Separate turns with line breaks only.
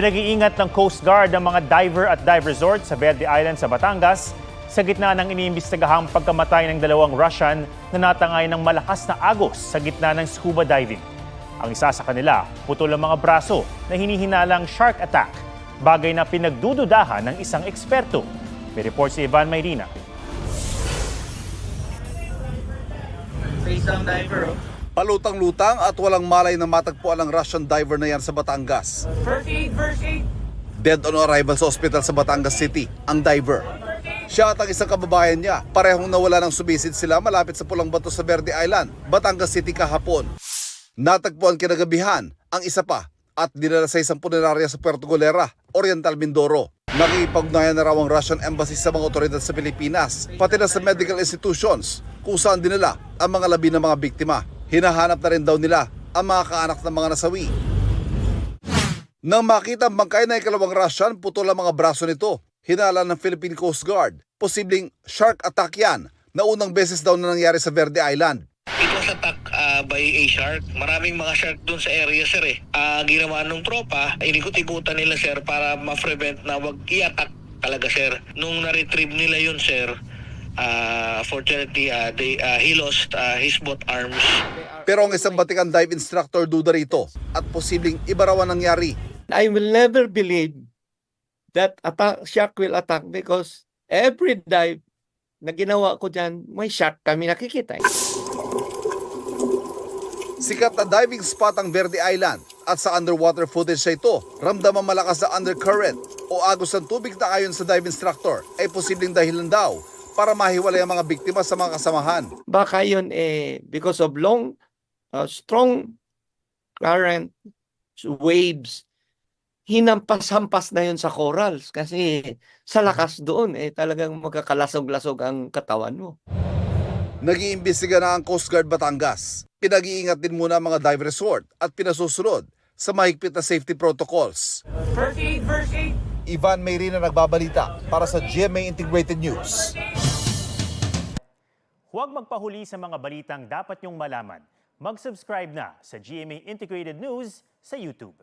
Pinag-iingat ng Coast Guard ang mga diver at dive resort sa Verde Island sa Batangas sa gitna ng iniimbestigahang pagkamatay ng dalawang Russian na natangay ng malakas na agos sa gitna ng scuba diving. Ang isa sa kanila, putol ang mga braso na hinihinalang shark attack, bagay na pinagdududahan ng isang eksperto. May report si Ivan Mayrina.
Down diver. oh.
Palutang-lutang at walang malay na matagpuan ang Russian diver na yan sa Batangas.
First aid, first aid.
Dead on arrival sa ospital sa Batangas City, ang diver. Siya at ang isang kababayan niya, parehong nawala ng sumisid sila malapit sa Pulang Bato sa Verde Island, Batangas City kahapon. Natagpuan kinagabihan ang isa pa at dinala sa isang punerarya sa Puerto Golera, Oriental Mindoro. Nakikipagnayan na raw ang Russian Embassy sa mga otoridad sa Pilipinas, pati na sa medical institutions kung saan dinala ang mga labi ng mga biktima. Hinahanap na rin daw nila ang mga kaanak ng mga nasawi. Nang makita ang bangkay na ikalawang Russian, putol ang mga braso nito. Hinala ng Philippine Coast Guard. Posibleng shark attack yan na unang beses daw na nangyari sa Verde Island.
It was attack ah, by a shark. Maraming mga shark doon sa area, sir eh. Ah, ginawa nung tropa, inikot-ikutan nila, sir, para ma-prevent na wag i-attack talaga, sir. Nung na-retrieve nila yun, sir, ah, fortunately, ah, they, ah, he lost ah, his both arms.
Pero ang isang batikan dive instructor duda rito at posibleng iba raw ang nangyari.
I will never believe that attack, shark will attack because every dive na ginawa ko dyan, may shark kami nakikita. eh.
Sikat na diving spot ang Verde Island at sa underwater footage sa ito, ramdam ang malakas na undercurrent o agos ng tubig na ayon sa dive instructor ay posibleng dahilan daw para mahiwalay ang mga biktima sa mga kasamahan.
Baka yun eh, because of long, uh, strong current waves, hinampas-hampas na yun sa corals kasi sa lakas doon eh talagang magkakalasog-lasog ang katawan mo.
Nag-iimbestiga na ang Coast Guard Batangas. Pinag-iingat din muna ang mga dive resort at pinasusunod sa mahigpit na safety protocols.
First aid, first aid.
Ivan Mayrina nagbabalita para sa GMA Integrated News.
Huwag magpahuli sa mga balitang dapat niyong malaman. Mag-subscribe na sa GMA Integrated News sa YouTube.